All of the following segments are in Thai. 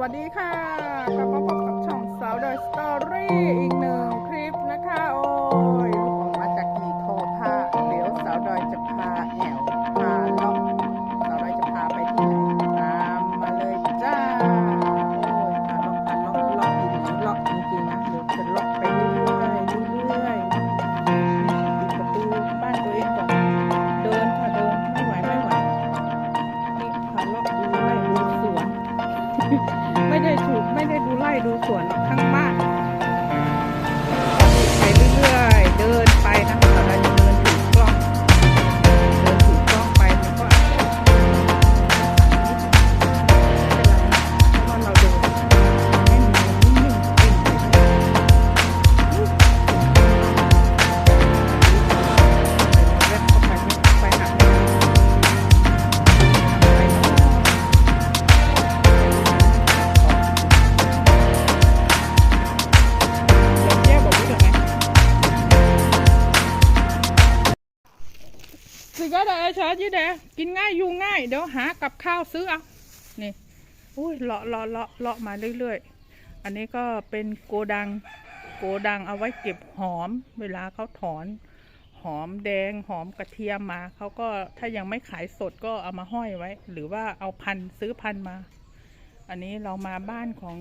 วัสดีค่ะกลับมาพบกับช่องสาวดอยสตอรี่อีกหนึ่งคลิปนะคะ โอ้ย สิก็ได้เชิญยี่เด้กินง่ายอยู่ง่าย เดี๋ยวหากับข้าวซื้อเอา นี่ อุ้ยเลาะเลาะเลาะเลาะมาเรื่อยๆ อันนี้ก็เป็นโกดัง โกดังเอาไว้เก็บหอม เวลาเขาถอน หอมแดงหอมกระเทียมมา เขาก็ถ้ายังไม่ขายสดก็เอามาห้อยไว้ หรือว่าเอาพันซื้อพันมา อันนี้เรามาบ้านของ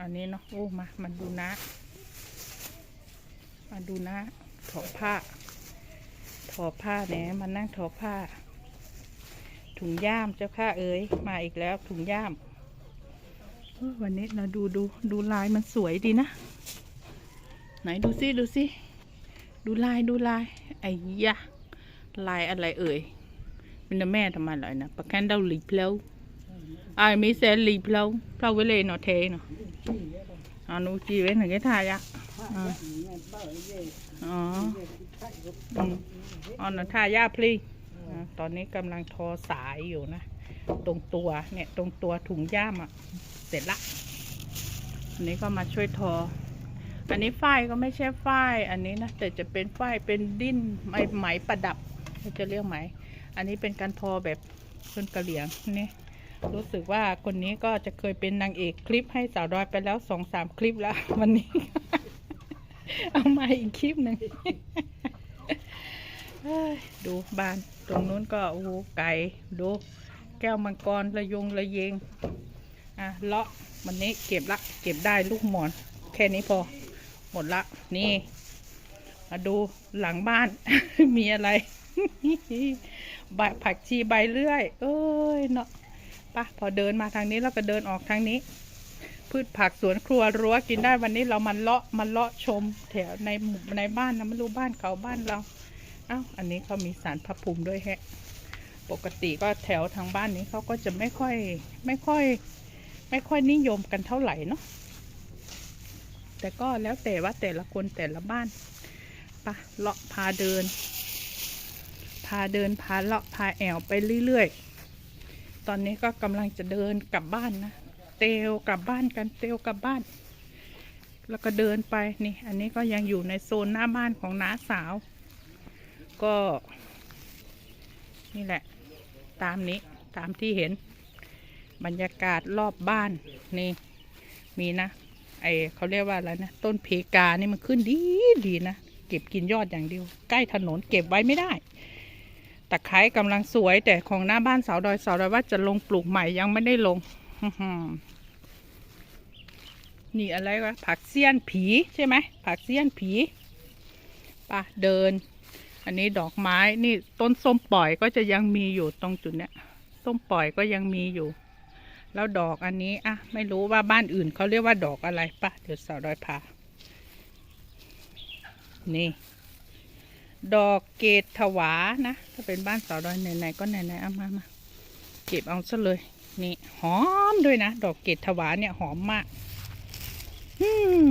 อันนี้เนาะ โอ้ มา มันดูนะ มาดูนะถอดผ้า อผ้าเนี่ยมานั่งถอผ้า ถุงย่ามเจ้าค่ะเอ๋ยมาอีกแล้วถุงย่ามเออวันนี้เราดูดูดูลายมันสวยดีนะ ไหนดูซิดูซิดูลายดูลายไอ้ยะลายอะไรเอ่ยเป็นแม่ทำไมเลยนะปะแคนเดาหลีเพลวไอ้ายมีเซนหลีเพลวเพลวไว้เลยเนาะเทเนาะอ่านูจีไว้หนึ่ง cái thai á à. อ๋ออืม อ๋อนัทายาพลีตอนนี้กำลังทอสายอยู่นะ ตรงตัวเนี่ยตรงตัวถุงย่ามอะ่ะเสร็จละอันนี้ก็มาช่วยทอ อันนี้ฝ้ายก็ไม่ใช่ฝ้ายอันนี้นะแต่จะเป็นฝ้ายเป็นดิ้นไหมไหมประดับเขาจะเรียกไหม อันนี้เป็นการทอแบบคนกระเหลียงนี่รู้สึกว่าคนนี้ก็จะเคยเป็นนางเอกคลิปให้สาวดอยไปแล้วสองสามคลิปแล้ววันนี้ เอามาอีกคลิปหนึ่ง ดูบานตรงนู้นก็โอ้โหไก่ดูแก้วมังกรระยงระเยงอะเลาะวันนี้เก็บละเก็บได้ลูกหมอน แค่นี้พอ หมดละนี่มาดูหลังบ้าน มีอะไรใบผักชีใบเลื่อย เอ้ยเนาะปะพอเดินมาทางนี้แล้วก็เดินออกทางนี้ พืชผักสวนครัวรั้วกินได้วันนี้เรามาเลาะมาเลาะชม แถวในหมู่ในบ้านนะไม่รู้บ้านเขาบ้านเรา อ้าอันนี้เขามีสารพระภูมิด้วยแฮะ ปกติก็แถวทางบ้านนี้เขาก็จะไม่ค่อย ไม่ค่อย ไม่ค่อยนิยมกันเท่าไหร่เนาะแต่ก็แล้วแต่ว่าแต่ละคนแต่ละบ้านปะเลาะพาเดิน พาเดินพาเลาะพาแอวไปเรื่อยๆ ตอนนี้ก็กำลังจะเดินกลับบ้านนะ เตลกลับบ้านกันเตลกลับบ้าน แล้วก็เดินไปนี่ อันนี้ก็ยังอยู่ในโซนหน้าบ้านของน้าสาว ก็ นี่แหละ ตามนี้ตามที่เห็น บรรยากาศรอบบ้านนี่มีนะ ไอเขาเรียกว่าอะไรนะ ต้นเพกานี่มันขึ้นดีดีนะ เก็บกินยอดอย่างเดียว ใกล้ถนนเก็บไว้ไม่ได้ตะไคร้กำลังสวยแต่ของหน้าบ้านสาวดอยสาวดอยว่าจะลงปลูกใหม่ยังไม่ได้ลงนี่อะไรวะผักเสี้ยนผีใช่ไหมผักเสี้ยนผีปะเดิน อันนี้ดอกไม้นี่ต้นส้มปล่อยก็จะยังมีอยู่ตรงจุดเนี้ยส้มปล่อยก็ยังมีอยู่ แล้วดอกอันนี้อะไม่รู้ว่าบ้านอื่นเขาเรียกว่าดอกอะไรปะเดี๋ยวสาวดอยพานี่ ดอกเกตถวานะ ถ้าเป็นบ้านสาวดอยไหนๆก็ไหนๆเอามามาเก็บเอาซะเลยนี่หอมด้วยนะ ดอกเกตถวาเนี่ยหอมมากอืม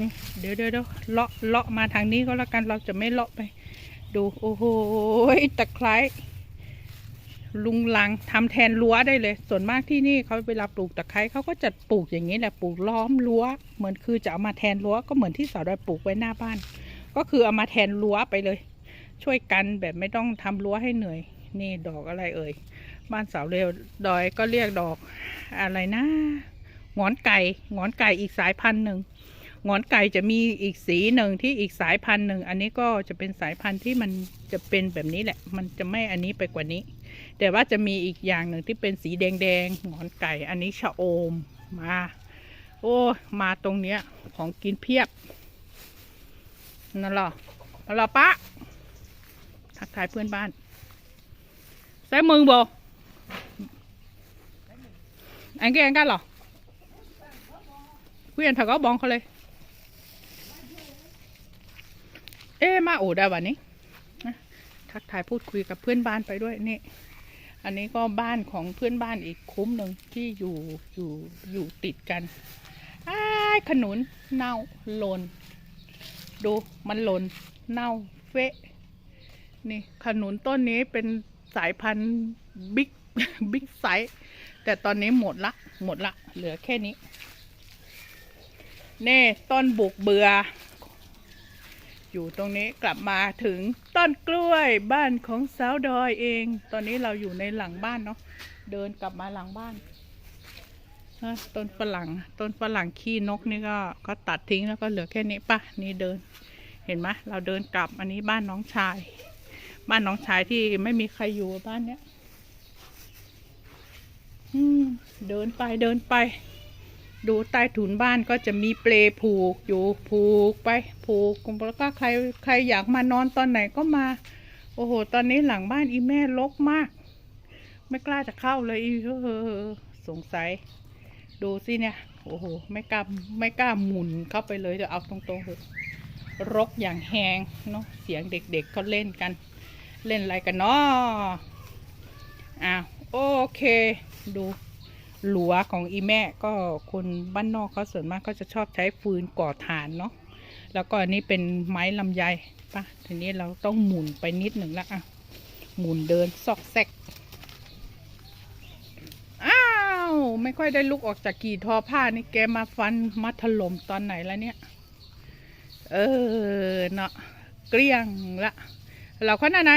นี่เดี๋ยวเดี๋ยวเดี๋ยวเลาะเลาะมาทางนี้ก็แล้วกันเราจะไม่เลาะไป ดูโอ้โหตะไคร้ลุงลังทำแทนรั้วได้เลย ส่วนมากที่นี่เขาเวลาปลูกตะไคร้เขาก็จะปลูกอย่างนี้แหละปลูกล้อมรั้ว เหมือนคือจะเอามาแทนรั้วก็เหมือนที่สาวดอยปลูกไว้หน้าบ้าน ก็คือเอามาแทนรั้วไปเลย ช่วยกันแบบไม่ต้องทำรั้วให้เหนื่อย นี่ดอกอะไรเอ่ยบ้านสาวเร็วดอยก็เรียกดอกอะไรนะงอนไก่งอนไก่อีกสายพันธุ์หนึ่ง งอนไก่จะมีอีกสีหนึ่งที่อีกสายพันธุ์หนึ่งอันนี้ก็จะเป็นสายพันธุ์ที่มันจะเป็นแบบนี้แหละ มันจะไม่อันนี้ไปกว่านี้ แต่ว่าจะมีอีกอย่างหนึ่งที่เป็นสีแดงๆงอนไก่ อันนี้ชะโอมมา โอ้มาตรงเนี้ยของกินเพียบนั่นหรอนั่นหรอปะทักทายเพื่อนบ้านใส่มือบ่อันเกงกันหรอคุยกันถักก็บองเขาเลย เอ๊มาโอได้วันนี้ทักทายพูดคุยกับเพื่อนบ้านไปด้วยนี่ อันนี้ก็บ้านของเพื่อนบ้านอีกคุ้มหนึ่งที่อยู่อยู่อยู่ติดกันไอ้ขนุนเน่าหล่นดูมันหล่นเน่าเฟะนี่ขนุนต้นนี้เป็นสายพันธุ์บิ๊กบิ๊กไซส์แต่ตอนนี้หมดละ หมดละ เหลือแค่นี้ เน่ต้นบุกเบือ อยู่ตรงนี้กลับมาถึงต้นกล้วยบ้านของสาวดอยเอง ตอนนี้เราอยู่ในหลังบ้านเนาะเดินกลับมาหลังบ้านต้นฝรั่งต้นฝรั่งขี้นกนี่ก็ก็ตัดทิ้งแล้วก็เหลือแค่นี้ปะนี่เดิน เห็นไหมเราเดินกลับอันนี้บ้านน้องชาย บ้านน้องชายที่ไม่มีใครอยู่บ้านเนี้ยอืมเดินไปเดินไป ดูใต้ถุนบ้านก็จะมีเปลผูกอยู่ผูกไปผูกแล้วก็ใครใครอยากมานอนตอนไหนก็มา โอ้โห ตอนนี้หลังบ้านอีแม่รกมาก ไม่กล้าจะเข้าเลยอีเออสงสัย ดูสิเนี่ยโอ้โหไม่กล้าไม่กล้าหมุนเข้าไปเลยเดี๋ยวเอาตรงๆเถอะรกอย่างแหงเนาะเสียงเด็กๆเขาเล่นกัน เล่นอะไรกันเนาะอ้าวโอเค ดู หลัวของอีแม่ก็คนบ้านนอกเขาส่วนมากก็จะชอบใช้ฟืนก่อถ่านเนาะแล้วก็อันนี้เป็นไม้ลำไยปะทีนี้เราต้องหมุนไปนิดหนึ่งละอะหมุนเดินซอกแซกอ้าวไม่ค่อยได้ลุกออกจากกี่ทอผ้านี่แกมาฟันมาถล่มตอนไหนแล้วเนี่ยเออเนาะเกลี้ยงละเราคนไหน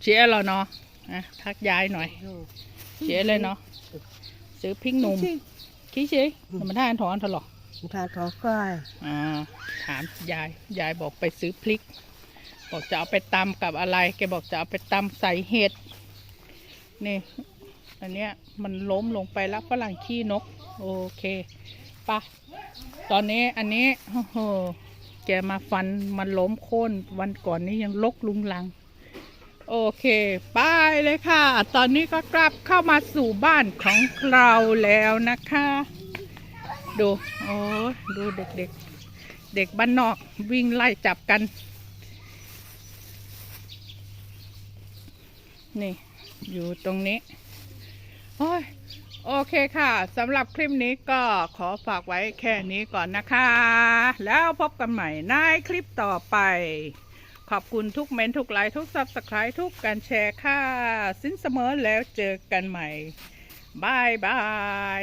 เชียร์เราเนาะอะทักยายหน่อย เชียร์เลยเนาะซื้อพริกหนุ่มขี้เชียมันได้อันถอนเถอะหรอทานท้องก้อยอ่าถามยาย ยายบอกไปซื้อพริก บอกจะเอาไปตำกับอะไร แกบอกจะเอาไปตำใส่เห็ด นี่ อันเนี้ยมันล้มลงไปแล้วฝรั่งขี้นก โอเคปะตอนนี้อันนี้โอ้โหแกมาฟันมันล้มโค่นวันก่อนนี้ยังลกลุงลัง โอเคไปเลยค่ะ ตอนนี้ก็กลับเข้ามาสู่บ้านของเราแล้วนะคะ ดูโอ้ดูเด็กๆเด็กบ้านนอกวิ่งไล่จับกัน นี่ อยู่ตรงนี้ โอ้ยโอเคค่ะสำหรับคลิปนี้ก็ขอฝากไว้แค่นี้ก่อนนะคะ แล้วพบกันใหม่ในคลิปต่อไป ขอบคุณทุกเมนต์ทุกไลค์ทุกซับสไครต์ทุกการแชร์ค่ะ สิ้นเสมอแล้วเจอกันใหม่บายบาย